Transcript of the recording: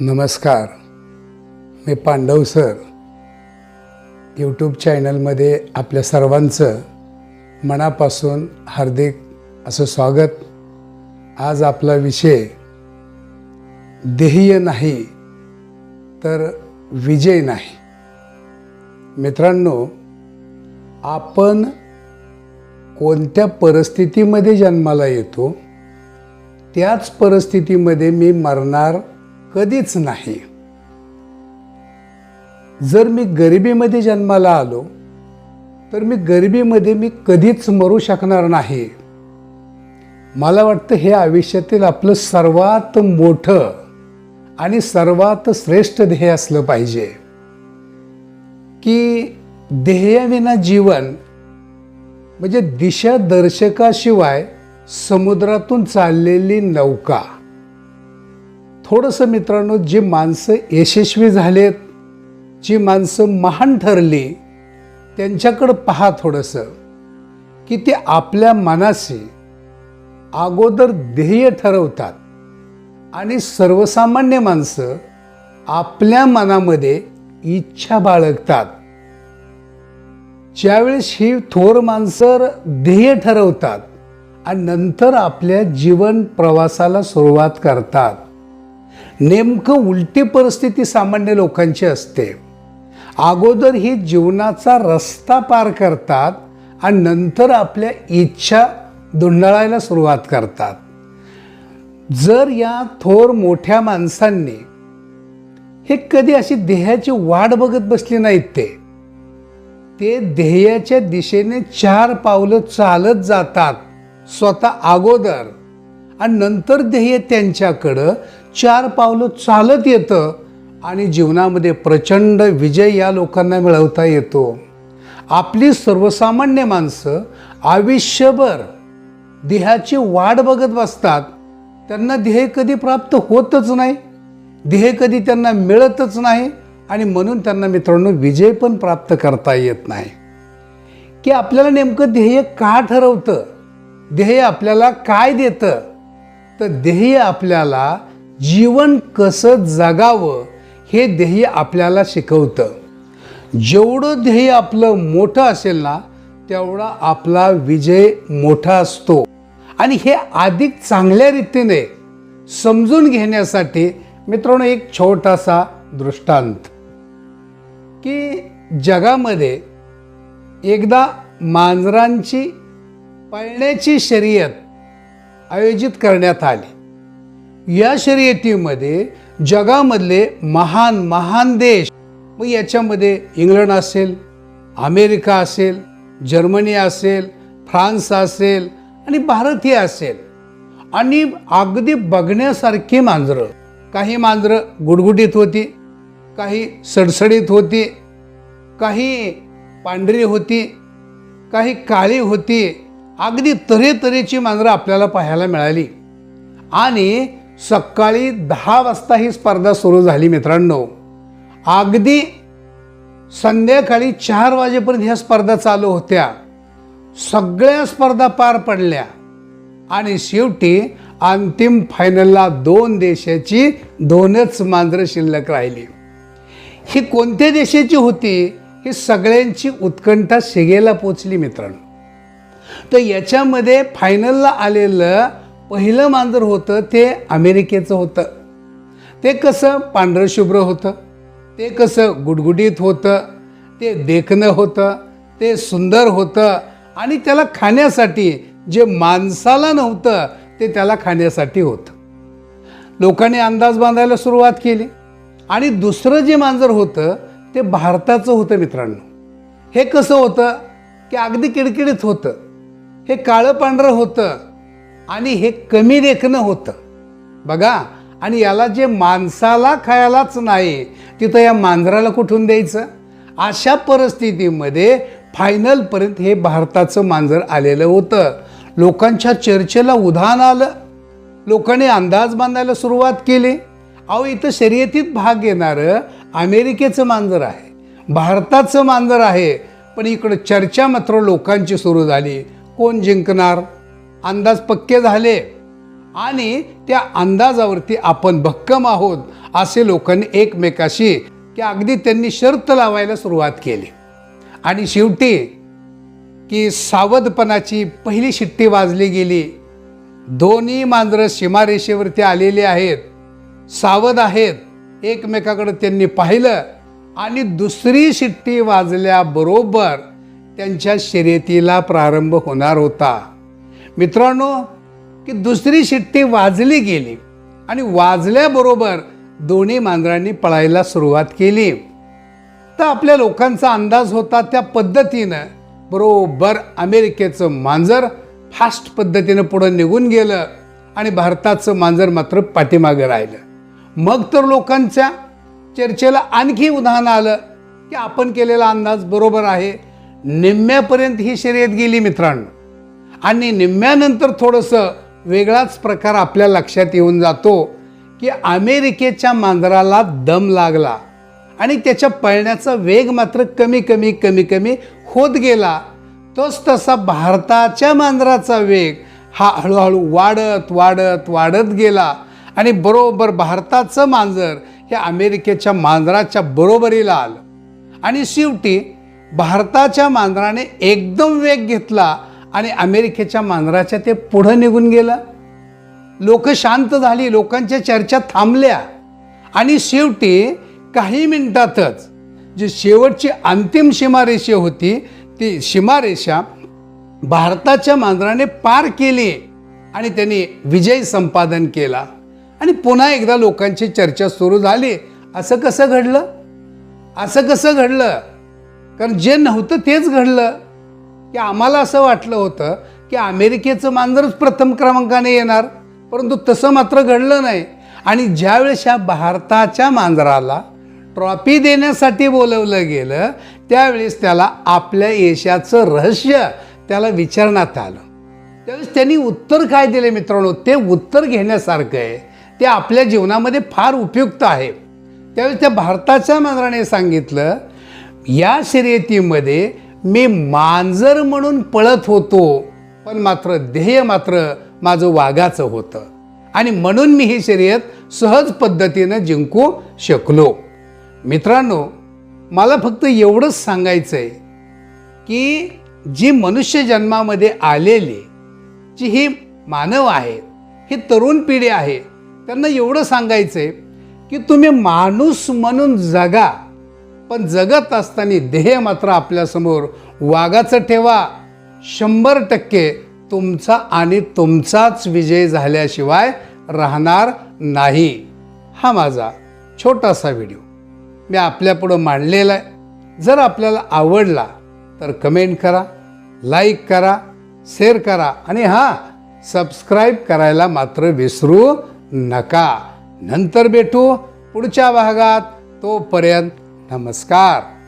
नमस्कार. मी Pandav sir. YouTube चॅनलमध्ये आपल्या सर्वांचं मनापासून हार्दिक असं स्वागत. आज आपला विषय ध्येय नाही तर विजय नाही. मित्रांनो आपण कोणत्या परिस्थितीमध्ये जन्माला येतो? त्याच परिस्थितीमध्ये मी मरणार कधीच नाही. जर मी गरिबीमध्ये जन्माला आलो तर मी गरिबीमध्ये मी कधीच मरू शकणार नाही. मला वाटतं हे आयुष्यातील आपलं सर्वात मोठं आणि सर्वात श्रेष्ठ ध्येय असलं पाहिजे. की ध्येयाविना जीवन म्हणजे दिशा दर्शकाशिवाय समुद्रातून चाललेली नौका थोडंसं मित्रांनो जी माणसं यशस्वी झालेत जी माणसं महान ठरली त्यांच्याकडं पहा थोडंसं की ते आपल्या मनाशी अगोदर ध्येय ठरवतात. आणि सर्वसामान्य माणसं आपल्या मनामध्ये इच्छा बाळगतात. ज्यावेळेस ही थोर माणसं ध्येय ठरवतात आणि नंतर आपल्या जीवन प्रवासाला सुरुवात करतात. नेमकं उलटी परिस्थिती सामान्य लोकांची असते. अगोदर ही जीवनाचा रस्ता पार करतात आणि नंतर आपल्या इच्छा धुंडाळायला सुरुवात करतात. जर या थोर मोठ्या माणसांनी हे कधी अशी ध्येयाची वाट बघत बसली नाहीत ते ते ध्येयाच्या दिशेने चार पावलं चालत जातात स्वतः अगोदर आणि नंतर ध्येय त्यांच्याकडं चार पावलं चालत येतं आणि जीवनामध्ये प्रचंड विजय या लोकांना मिळवता येतो. आपली सर्वसामान्य माणसं आयुष्यभर देहाची वाढ बघत बसतात. त्यांना ध्येय कधी प्राप्त होतच नाही. ध्येय कधी त्यांना मिळतच नाही आणि म्हणून त्यांना मित्रांनो विजय पण प्राप्त करता येत नाही. की आपल्याला नेमकं ध्येय का ठरवतं? ध्येय आपल्याला काय देतं? तर ध्येय आपल्याला जीवन कसं जगावं हे ध्येय आपल्याला शिकवतं. जेवढं ध्येय आपलं मोठं असेल ना तेवढा आपला विजय मोठा असतो. आणि हे अधिक चांगल्या रीतीने समजून घेण्यासाठी मित्रांनो एक छोटासा दृष्टांत. की जगामध्ये एकदा मांजरांची पळण्याची शर्यत आयोजित करण्यात आली. या शर्यतीमध्ये जगामधले महान महान देश मग याच्यामध्ये इंग्लंड असेल अमेरिका असेल जर्मनी असेल फ्रान्स असेल आणि भारतीय असेल. आणि अगदी बघण्यासारखी मांजरं. काही मांजरं गुडगुडीत होती काही सडसडीत होती काही पांढरी होती काही काळी होती. अगदी तऱ्हेतऱ्हेची मांजरं आपल्याला पाहायला मिळाली. आणि सकाळी दहा वाजता ही स्पर्धा सुरू झाली मित्रांनो. अगदी संध्याकाळी चार वाजेपर्यंत ह्या स्पर्धा चालू होत्या. सगळ्या स्पर्धा पार पडल्या. आणि शेवटी अंतिम फायनलला दोन देशाची दोनच मांजरं शिल्लक राहिली. ही कोणत्या देशाची होती? ही सगळ्यांची उत्कंठा शिगेला पोचली मित्रांनो. तर याच्यामध्ये फायनलला आलेलं पहिलं मांजर होतं ते अमेरिकेचं होतं. ते कसं पांढरं शुभ्र होतं ते कसं गुडगुडीत होतं ते देखणं होतं ते सुंदर होतं आणि त्याला खाण्यासाठी जे माणसाला नव्हतं ते त्याला खाण्यासाठी होतं. लोकांनी अंदाज बांधायला सुरुवात केली आणि दुसरं जे मांजर होतं ते भारताचं होतं मित्रांनो. हे कसं होतं की अगदी किडकिडीत होतं. हे काळं पांढरं होतं आणि हे कमी देखणं होतं. बघा आणि याला जे माणसाला खायलाच नाही तिथं या मांजराला कुठून द्यायचं? अशा परिस्थितीमध्ये फायनलपर्यंत हे भारताचं मांजर आलेलं होतं. लोकांच्या चर्चेला उधाण आलं. लोकांनी अंदाज बांधायला सुरुवात केली. अहो इथं शर्यतीत भाग घेणारं अमेरिकेचं मांजर आहे भारताचं मांजर आहे पण इकडं चर्चा मात्र लोकांची सुरू झाली. कोण जिंकणार? अंदाज पक्के झाले. आणि त्या अंदाजावरती आपण भक्कम आहोत असे लोकांनी एकमेकाशी की अगदी त्यांनी शर्त लावायला सुरुवात केली. आणि शेवटी की सावधपणाची पहिली शिट्टी वाजली गेली. दोन्ही मांजरं सीमारेषेवरती आलेली आहेत. सावध आहेत. एकमेकाकडे त्यांनी पाहिलं. आणि दुसरी शिट्टी वाजल्याबरोबर त्यांच्या शर्यतीला प्रारंभ होणार होता. मित्रांनो की दुसरी शिट्टी वाजली गेली आणि वाजल्याबरोबर दोन्ही मांजरांनी पळायला सुरुवात केली. तर आपल्या लोकांचा अंदाज होता त्या पद्धतीनं बरोबर अमेरिकेचं मांजर फास्ट पद्धतीनं पुढं निघून गेलं आणि भारताचं मांजर मात्र पाठीमागे राहिलं. मग तर लोकांच्या चर्चेला आणखी उदाहरण आलं की आपण केलेला अंदाज बरोबर आहे. निम्म्यापर्यंत ही शर्यत गेली मित्रांनो. आणि निम्म्यानंतर थोडंसं वेगळाच प्रकार आपल्या लक्षात येऊन जातो की अमेरिकेच्या मांजराला दम लागला आणि त्याच्या पळण्याचा वेग मात्र कमी कमी कमी कमी होत गेला. तोच तसा भारताच्या मांजराचा वेग हा हळूहळू वाढत वाढत वाढत गेला. आणि बरोबर भारताचं मांजर हे अमेरिकेच्या मांजराच्या बरोबरीला आलं. आणि शेवटी भारताच्या मांजराने एकदम वेग घेतला आणि अमेरिकेच्या मांजराच्या ते पुढं निघून गेलं. लोक शांत झाली लोकांच्या चर्चा थांबल्या. आणि शेवटी काही मिनिटातच जी शेवटची अंतिम सीमारेषा होती ती सीमारेषा भारताच्या मांजराने पार केली आणि त्यांनी विजय संपादन केला. आणि पुन्हा एकदा लोकांची चर्चा सुरू झाली. असं कसं घडलं? असं कसं घडलं? कारण जे नव्हतं तेच घडलं. की आम्हाला असं वाटलं होतं की अमेरिकेचं मांजरच प्रथम क्रमांकाने येणार परंतु तसं मात्र घडलं नाही. आणि ज्यावेळेस ह्या भारताच्या मांजराला ट्रॉफी देण्यासाठी बोलवलं गेलं त्यावेळेस त्याला आपल्या यशाचं रहस्य त्याला विचारण्यात आलं. त्यावेळेस त्यांनी उत्तर काय दिले मित्रांनो? ते उत्तर घेण्यासारखं आहे. ते आपल्या जीवनामध्ये फार उपयुक्त आहे. त्यावेळेस त्या भारताच्या मांजराने सांगितलं या शर्यतीमध्ये मी मांजर म्हणून पळत होतो पण मात्र ध्येय मात्र माझं वाघाचं होतं. आणि म्हणून मी ही शर्यत सहज पद्धतीनं जिंकू शकलो. मित्रांनो मला फक्त एवढंच सांगायचं आहे की जी मनुष्य जन्मामध्ये आलेली जी ही मानव आहेत ही तरुण पिढी आहे त्यांना एवढं सांगायचं आहे की तुम्ही माणूस म्हणून जगा. पण जगत असताना ध्येय मात्र आपल्यासमोर वाघाचं ठेवा. शंभर टक्के तुमचा आणि तुमचाच विजय झाल्याशिवाय राहणार नाही. हा माझा छोटासा व्हिडिओ. मी आपल्यापुढं मांडलेला आहे. जर आपल्याला आवडला तर कमेंट करा लाईक करा शेअर करा आणि हां सबस्क्राईब करायला मात्र विसरू नका. नंतर भेटू पुढच्या भागात. तोपर्यंत नमस्कार.